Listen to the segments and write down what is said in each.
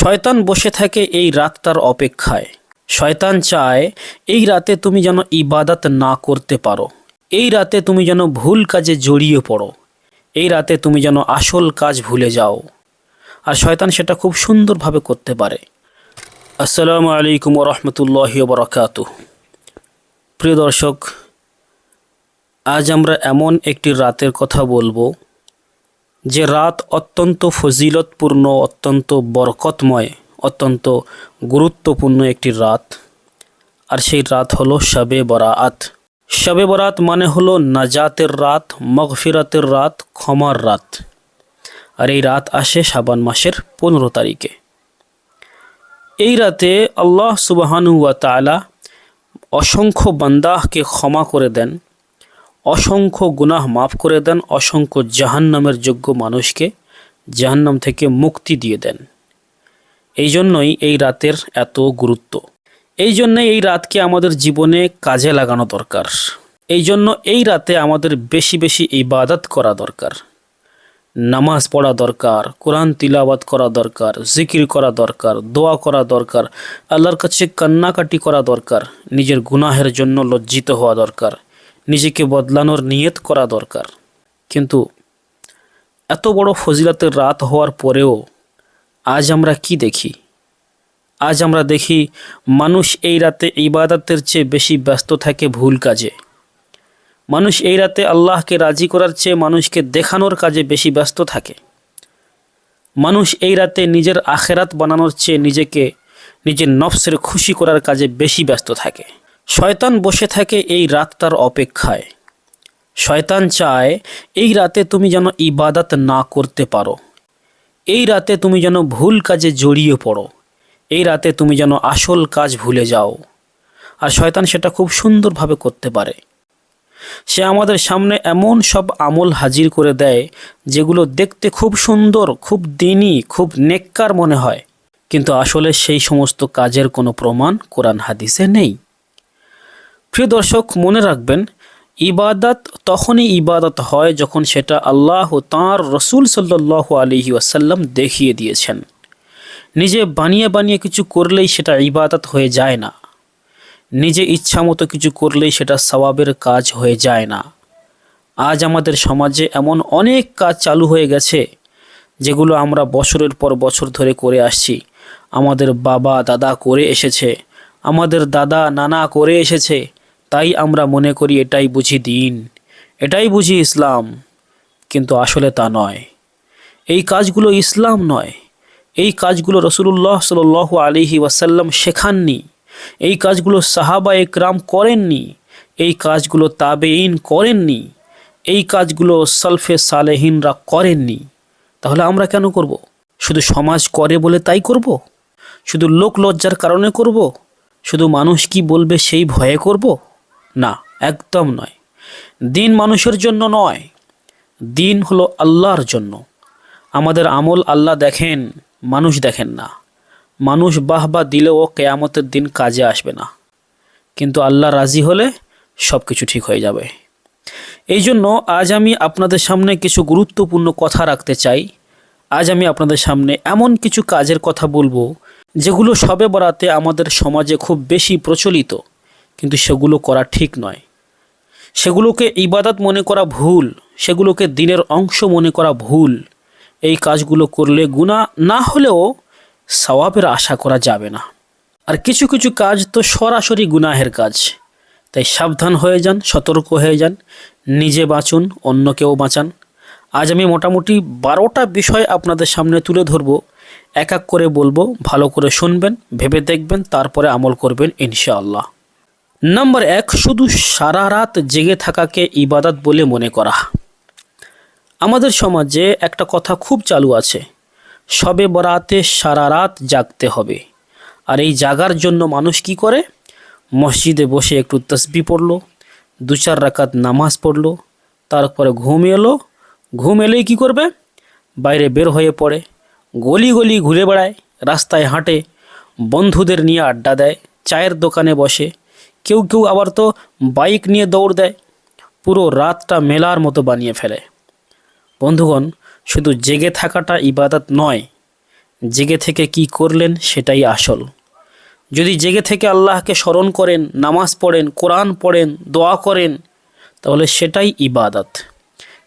শয়তান বসে থাকে এই রাতটার অপেক্ষায়। শয়তান চায়, এই রাতে তুমি যেন ইবাদত না করতে পারো। এই রাতে তুমি যেন ভুল কাজে জড়িয়ে পড়ো। এই রাতে তুমি যেন আসল কাজ ভুলে যাও। আর শয়তান সেটা খুব সুন্দরভাবে করতে পারে। আসসালামু আলাইকুম রহমতুল্লাহ বরকাত প্রিয় দর্শক, আজ আমরা এমন একটি রাতের কথা বলব যে রাত অত্যন্ত ফজিলতপূর্ণ, অত্যন্ত বরকতময়, অত্যন্ত গুরুত্বপূর্ণ একটি রাত। আর সেই রাত হলো শবে বরাত। শবে বরাত মানে হলো নাজাতের রাত, মগফিরাতের রাত, ক্ষমার রাত। আর এই রাত আসে শাবান মাসের পনেরো তারিখে। এই রাতে আল্লাহ সুবাহানু ওয়া তাআলা অসংখ্য বান্দাহকে ক্ষমা করে দেন। অসংখ্য গুনাহ মাফ করে দেন, অসংখ্য জাহান্নামের যোগ্য মানুষকে জাহান্নাম থেকে মুক্তি দিয়ে দেন। এই জন্যই এই রাতের এত গুরুত্ব। এই জন্যে এই রাতকে আমাদের জীবনে কাজে লাগানো দরকার। এই জন্য এই রাতে আমাদের বেশি বেশি ইবাদত করা দরকার। নামাজ পড়া দরকার, কোরআন তিলাবাত করা দরকার, জিকির করা দরকার, দোয়া করা দরকার, আল্লাহর কাছে কান্নাকাটি করা দরকার, নিজের গুনাহের জন্য লজ্জিত হওয়া দরকার। নিজেকে বদলানোর নিয়ত করা দরকার। কিন্তু এত বড় ফজিলাতের রাত হওয়ার পরেও আজ আমরা কি দেখি? আজ আমরা দেখি মানুষ এই রাতে ইবাদতের চেয়ে বেশি ব্যস্ত থাকে ভুল কাজে। মানুষ এই রাতে আল্লাহকে রাজি করার চেয়ে মানুষকে দেখানোর কাজে বেশি ব্যস্ত থাকে। মানুষ এই রাতে নিজের আখেরাত বানানোর চেয়ে নিজেকে নিজের নফসের খুশি করার কাজে বেশি ব্যস্ত থাকে। শয়তান বসে থাকে এই রাতটার অপেক্ষায়। শয়তান চায়, এই রাতে তুমি যেন ইবাদত না করতে পারো। এই রাতে তুমি যেন ভুল কাজে জড়িয়ে পড়ো। এই রাতে তুমি যেন আসল কাজ ভুলে যাও। আর শয়তান সেটা খুব সুন্দরভাবে করতে পারে। সে আমাদের সামনে এমন সব আমল হাজির করে দেয়, যেগুলো দেখতে খুব সুন্দর, খুব দিনই, খুব নেককার মনে হয়। কিন্তু আসলে সেই সমস্ত কাজের কোনো প্রমাণ কোরআন হাদিসে নেই। প্রিয় দর্শক, মনে রাখবেন, ইবাদত তখনই ইবাদত হয় যখন সেটা আল্লাহ তাঁর রসুল সাল্লাহ আলহি ওয়াসাল্লাম দেখিয়ে দিয়েছেন। নিজে বানিয়ে বানিয়ে কিছু করলেই সেটা ইবাদত হয়ে যায় না। নিজে ইচ্ছা মতো কিছু করলেই সেটা সওয়াবের কাজ হয়ে যায় না। আজ আমাদের সমাজে এমন অনেক কাজ চালু হয়ে গেছে, যেগুলো আমরা বছরের পর বছর ধরে করে আসছি। আমাদের বাবা, দাদা করে এসেছে, আমাদের দাদা, নানা করে এসেছে তাই আমরা মনে করি এটাই বুঝি দিন, এটাই বুঝি ইসলাম। কিন্তু আসলে তা নয়। এই কাজগুলো ইসলাম নয়। এই কাজগুলো রসুল্লাহ সাল আলিহি ওয়াসাল্লাম শেখাননি। এই কাজগুলো সাহাবা একরাম করেননি। এই কাজগুলো তাবেইন করেননি। এই কাজগুলো সলফে সালেহিনরা করেননি। তাহলে আমরা কেন করব। শুধু সমাজ করে বলে তাই করব। শুধু লোক লজ্জার কারণে করব। শুধু মানুষ কি বলবে সেই ভয়ে করব? না, একদম নয়। দিন মানুষের জন্য নয়, দিন হলো আল্লাহর জন্য। আমাদের আমল আল্লাহ দেখেন, মানুষ দেখেন না। মানুষ বাহ বা দিলেও কেয়ামতের দিন কাজে আসবে না। কিন্তু আল্লাহ রাজি হলে সব কিছু ঠিক হয়ে যাবে। এই জন্য আজ আমি আপনাদের সামনে কিছু গুরুত্বপূর্ণ কথা রাখতে চাই। আজ আমি আপনাদের সামনে এমন কিছু কাজের কথা বলব, যেগুলো সবে বরাতে আমাদের সমাজে খুব বেশি প্রচলিত। কিন্তু সেগুলো করা ঠিক নয়। সেগুলোকে ইবাদত মনে করা ভুল, সেগুলোকে দিনের অংশ মনে করা ভুল। এই কাজগুলো করলে গুণা না হলেও সওয়াবের আশা করা যাবে না। আর কিছু কিছু কাজ তো সরাসরি গুনাহের কাজ। তাই সাবধান হয়ে যান, সতর্ক হয়ে যান, নিজে বাঁচুন, অন্যকেও বাঁচান। আজ আমি মোটামুটি বারোটা বিষয় আপনাদের সামনে তুলে ধরবো। এক এক করে বলব, ভালো করে শুনবেন, ভেবে দেখবেন, তারপরে আমল করবেন ইনশাআল্লাহ। নাম্বার এক, শুধু সারা রাত জেগে থাকাকে ইবাদত বলে মনে করা। আমাদের সমাজে একটা কথা খুব চালু আছে, সবে বরাতে সারা রাত জাগতে হবে। আর এই জাগার জন্য মানুষ কি করে? মসজিদে বসে একটু তসবি পড়ল, দু চার রাকাত নামাজ পড়ল, তারপরে ঘুম এলো। ঘুম এলেই কী করবে? বাইরে বের হয়ে পড়ে, গলি গলি ঘুরে বেড়ায়, রাস্তায় হাঁটে, বন্ধুদের নিয়ে আড্ডা দেয়, চায়ের দোকানে বসে কেউ কেউ আবার তো বাইক নিয়ে দৌড় দেয়। পুরো রাতটা মেলার মতো বানিয়ে ফেলে। বন্ধুগণ, শুধু জেগে থাকাটা ইবাদত নয়। জেগে থেকে কি করলেন সেটাই আসল। যদি জেগে থেকে আল্লাহকে স্মরণ করেন, নামাজ পড়েন, কোরআন পড়েন, দোয়া করেন, তাহলে সেটাই ইবাদত।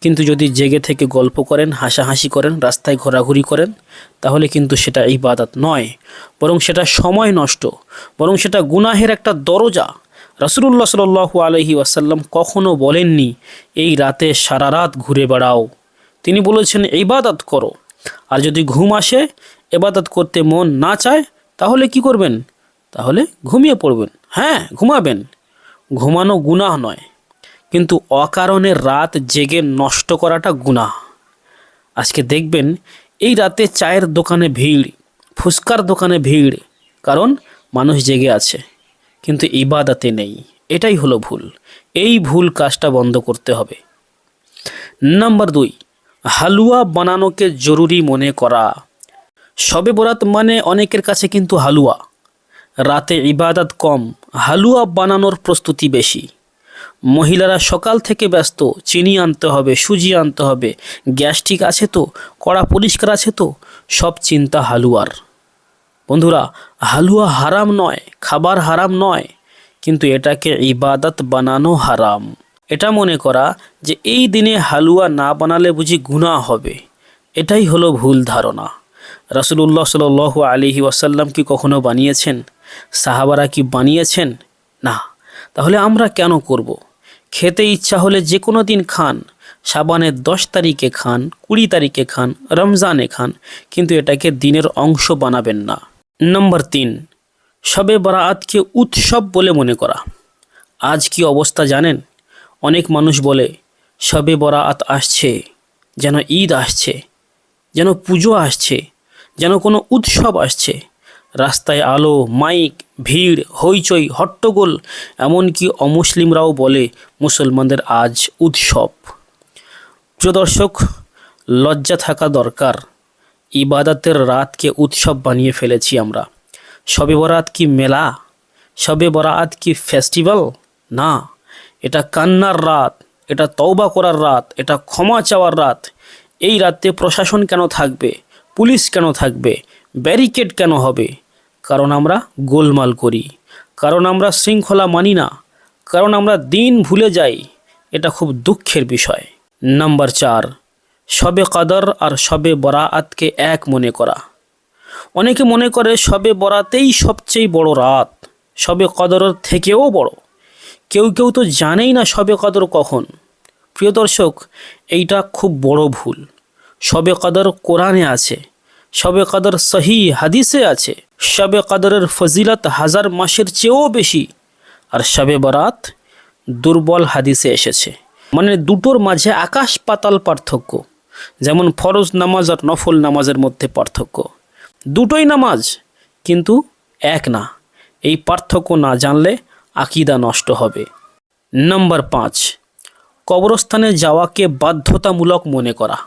কিন্তু যদি জেগে থেকে গল্প করেন, হাসাহাসি করেন, রাস্তায় ঘোরাঘুরি করেন, তাহলে কিন্তু সেটা ইবাদত নয়। বরং সেটা সময় নষ্ট। বরং সেটা গুনাহের একটা দরজা। রাসুলুল্লাহ সাল আলহি ওয়াসাল্লাম কখনো বলেননি, এই রাতে সারা রাত ঘুরে বেড়াও। তিনি বলেছেন, ইবাদত করো। আর যদি ঘুম আসে এবাদত করতে মন না চায়, তাহলে কি করবেন? তাহলে ঘুমিয়ে পড়বেন। হ্যাঁ ঘুমাবেন। ঘুমানো গুনাহ নয়। কিন্তু অকারণে রাত জেগে নষ্ট করাটা গুনাহ। আজকে দেখবেন, এই রাতে চায়ের দোকানে ভিড়, ফুচকার দোকানে ভিড়, কারণ মানুষ জেগে আছে। কিন্তু ইবাদাতে নেই, এটাই হলো ভুল। এই ভুল কাজটা বন্ধ করতে হবে। নাম্বার দুই, হালুয়া বানানোকে জরুরি মনে করা। শবে বরাত মানে অনেকের কাছে কিন্তু হালুয়া। রাতে ইবাদত কম, হালুয়া বানানোর প্রস্তুতি বেশি। মহিলারা সকাল থেকে ব্যস্ত, চিনি আনতে হবে, সুজি আনতে হবে। গ্যাস ঠিক আছে তো? কড়া পরিষ্কার আছে তো? সব চিন্তা হালুয়ার। বন্ধুরা, হালুয়া হারাম নয়, খাবার হারাম নয়, কিন্তু এটাকে ইবাদত বানানো হারাম। এটা মনে করা যে এই দিনে হালুয়া না বানালে বুঝি গুনাহ হবে। এটাই হলো ভুল ধারণা। রাসুলুল্লাহ সাল আলিহি ওয়াসাল্লাম কি কখনো বানিয়েছেন? সাহাবারা কি বানিয়েছেন? না। তাহলে আমরা কেন করব। খেতে ইচ্ছা হলে যে কোনো দিন খান। সাবানের দশ তারিখে খান, কুড়ি তারিখে খান, রমজানে খান, কিন্তু এটাকে দিনের অংশ বানাবেন না। নম্বর তিন সবে বরাতকে উৎসব বলে মনে করা। আজ কি অবস্থা জানেন? অনেক মানুষ বলে সবে বরাত আসছে, যেন ঈদ আসছে, যেন পুজো আসছে, যেন কোনো উৎসব আসছে। রাস্তায় আলো, মাইক, ভিড়, হইচই, হট্টগোল, এমনকি অমুসলিমরাও বলে মুসলমানদের আজ উৎসব। প্রিয় দর্শক, লজ্জা থাকা দরকার। ইবাদতের রাতকে উৎসব বানিয়ে ফেলেছি আমরা। শবে বরাত কি মেলা? শবে বরাত কি ফেস্টিভ্যাল? না, এটা কান্নার রাত, এটা তওবা করার রাত, এটা ক্ষমা চাওয়ার রাত। এই রাতে প্রশাসন কেন থাকবে? পুলিশ কেন থাকবে? ব্যারিকেড কেন হবে? কারণ আমরা গোলমাল করি। কারণ আমরা শৃঙ্খলা মানি না। কারণ আমরা দিন ভুলে যাই। এটা খুব দুঃখের বিষয়। নাম্বার চার, শবে কাদর আর শবে বরাতকে এক মনে করা। অনেকে মনে করে শবে বরাতেই সবচেয়ে বড় রাত। শবে কদরের থেকেও বড়। কেউ কেউ তো জানেই না শবে কদর কখন। প্রিয় দর্শক, এইটা খুব বড় ভুল। সবে কদর কোরআনে আছে। শবে কদর সহি হাদিসে আছে, শবে কাদরের ফজিলত হাজার মাসের চেয়েও বেশি, আর শবে বরাত দুর্বল হাদিসে এসেছে। মানে দুটোর মাঝে আকাশ পাতাল পার্থক্য, যেমন ফরজ নামাজ আর নফল নামাজের মধ্যে পার্থক্য। দুটোই নামাজ, কিন্তু এক না, এই পার্থক্য না জানলে আকিদা নষ্ট হবে। নম্বর পাঁচ, কবরস্থানে যাওয়াকে বাধ্যতামূলক মনে করা।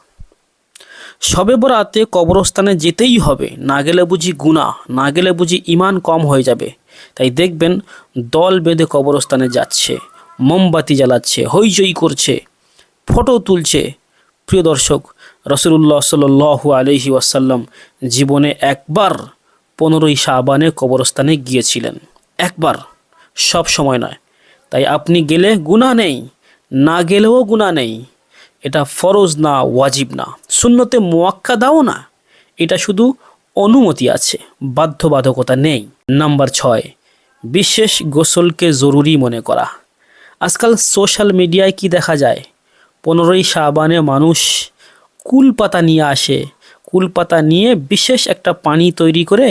শবে বরাতে কবরস্থানে যেতেই হবে। না গেলে বুঝি গুণা না গেলে বুঝি ইমান কম হয়ে যাবে। তাই দেখবেন, দল বেঁধে কবরস্থানে যাচ্ছে, মোমবাতি জ্বালাচ্ছে, হইচই করছে, ফটো তুলছে। প্রিয় দর্শক রসুল্লাহ সাল আলহি ওয়াসাল্লাম জীবনে একবার পনেরোই শাহবানে কবরস্থানে গিয়েছিলেন। একবার, সব সময় নয়। তাই আপনি গেলে গুণা নেই, না গেলেও গুণা নেই। এটা ফরজ না, ওয়াজিব না। শূন্যতে মোয়াক্কা দাও না, এটা শুধু অনুমতি আছে, বাধ্যবাধকতা নেই। নাম্বার ছয়, বিশেষ গোসলকে জরুরি মনে করা। আজকাল সোশ্যাল মিডিয়ায় কি দেখা যায়? পনেরোই শাহবানে মানুষ কুল পাতা নিয়ে আসে, কুল পাতা নিয়ে বিশেষ একটা পানি তৈরি করে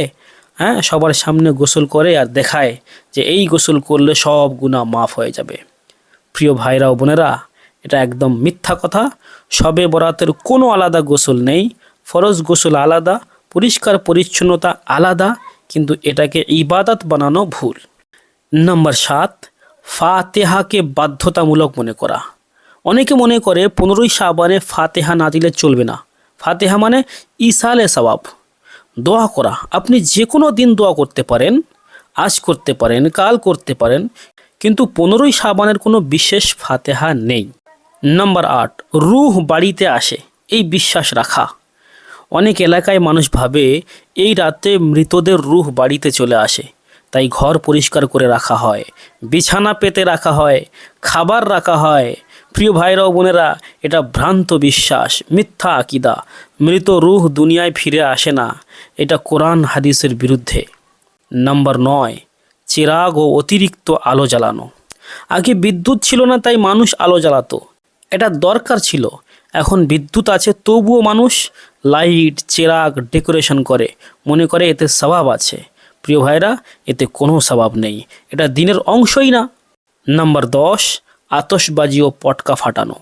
হ্যাঁ সবার সামনে গোসল করে আর দেখায় যে এই গোসল করলে সব গুণা মাফ হয়ে যাবে। প্রিয় ভাইরা ও বোনেরা এটা একদম মিথ্যা কথা। সবে বরাতের কোনো আলাদা গোসল নেই। ফরজ গোসল আলাদা, পরিষ্কার পরিচ্ছন্নতা আলাদা, কিন্তু এটাকে ইবাদত বানানো ভুল। নাম্বার সাত, ফাতেহাকে বাধ্যতামূলক মনে করা। অনেকে মনে করে পনেরোই সাবানে ফাতেহা না দিলে চলবে না। ফাতেহা মানে ইসালে সবাব দোয়া করা। আপনি যে কোনো দিন দোয়া করতে পারেন, আজ করতে পারেন, কাল করতে পারেন, কিন্তু পনেরোই সাবানের কোনো বিশেষ ফাতেহা নেই। নাম্বার আট, রুহ বাড়িতে আসে। এই বিশ্বাস রাখা। অনেক এলাকায় মানুষ ভাবে এই রাতে মৃতদের রুহ বাড়িতে চলে আসে। তাই ঘর পরিষ্কার করে রাখা হয়, বিছানা পেতে রাখা হয়, খাবার রাখা হয়। প্রিয় ভাইরা ও বোনেরা, এটা ভ্রান্ত বিশ্বাস, মিথ্যা আকিদা। মৃত রুহ দুনিয়ায় ফিরে আসে না, এটা কোরআন হাদিসের বিরুদ্ধে। নাম্বার নয়, চিরাগ ও অতিরিক্ত আলো জ্বালানো। আগে বিদ্যুৎ ছিল না, তাই মানুষ আলো জ্বালাতো। এটা দরকার ছিল। এখন বিদ্যুৎ আছে, তবুও মানুষ লাইট, চেরাগ, ডেকোরেশন করে। মনে করে এতে স্বভাব আছে। প্রিয় ভাইরা, এতে কোনো স্বভাব নেই। এটা দিনের অংশই না। নাম্বার দশ আতসবাজি ও পটকা ফাটানো।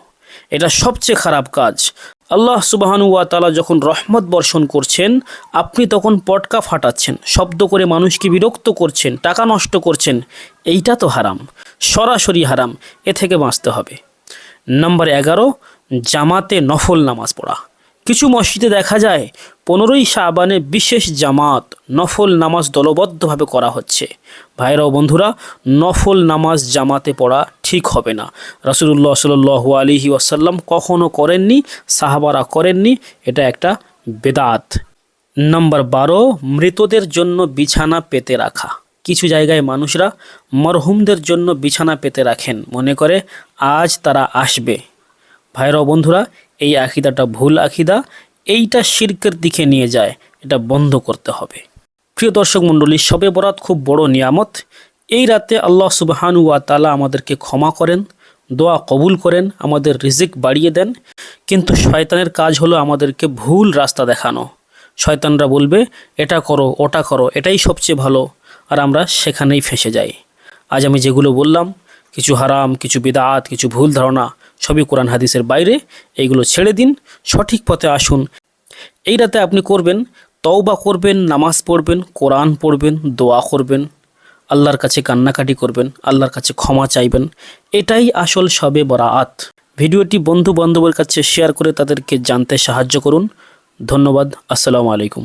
এটা সবচেয়ে খারাপ কাজ। আল্লাহ সুবাহানু ওয়া তাআলা যখন রহমত বর্ষণ করছেন, আপনি তখন পটকা ফাটাচ্ছেন, শব্দ করে মানুষকে বিরক্ত করছেন, টাকা নষ্ট করছেন। এইটা তো হারাম। সরাসরি হারাম। এ থেকে বাঁচতে হবে। নাম্বার এগারো, জামাতে নফল নামাজ পড়া। কিছু মসজিদে দেখা যায়, পনেরোই শাবানে বিশেষ জামাত নফল নামাজ দলবদ্ধভাবে করা হচ্ছে। ভাইরা ও বন্ধুরা, নফল নামাজ জামাতে পড়া ঠিক হবে না। রাসুলুল্লাহ সাল আলিহি ওয়াসাল্লাম কখনও করেননি, সাহাবারা করেননি, এটা একটা বেদাত। নম্বর বারো, মৃতদের জন্য বিছানা পেতে রাখা। কিছু জায়গায় মানুষরা মরহুমদের জন্য বিছানা পেতে রাখেন। মনে করে, আজ তারা আসবে। ভাইরা বন্ধুরা, এই আকিদাটা ভুল আকিদা। এইটা শির্কের দিকে নিয়ে যায়। এটা বন্ধ করতে হবে। প্রিয় দর্শক মণ্ডলী শবে বরাত খুব বড় নিয়ামত। এই রাতে আল্লাহ সুবহানু ওয়া তালা আমাদেরকে ক্ষমা করেন, দোয়া কবুল করেন, আমাদের রিজিক বাড়িয়ে দেন। কিন্তু শয়তানের কাজ হলো আমাদেরকে ভুল রাস্তা দেখানো। শয়তানরা বলবে, এটা করো, ওটা করো, এটাই সবচেয়ে ভালো। আর আমরা সেখানেই ফেসে যাই। আজ আমি যেগুলো বললাম, কিছু হারাম, কিছু বিদাত, কিছু ভুল ধারণা, সবই কোরআন হাদিসের বাইরে। এইগুলো ছেড়ে দিন, সঠিক পথে আসুন। এই রাতে আপনি করবেন, তওবা করবেন, নামাজ পড়বেন, কোরআন পড়বেন, দোয়া করবেন। আল্লাহর কাছে কান্নাকাটি করবেন, আল্লাহর কাছে ক্ষমা চাইবেন। এটাই আসল সবে বরাআত ভিডিওটি বন্ধু বান্ধবের কাছে শেয়ার করে তাদেরকে জানতে সাহায্য করুন। ধন্যবাদ, আসসালামু আলাইকুম।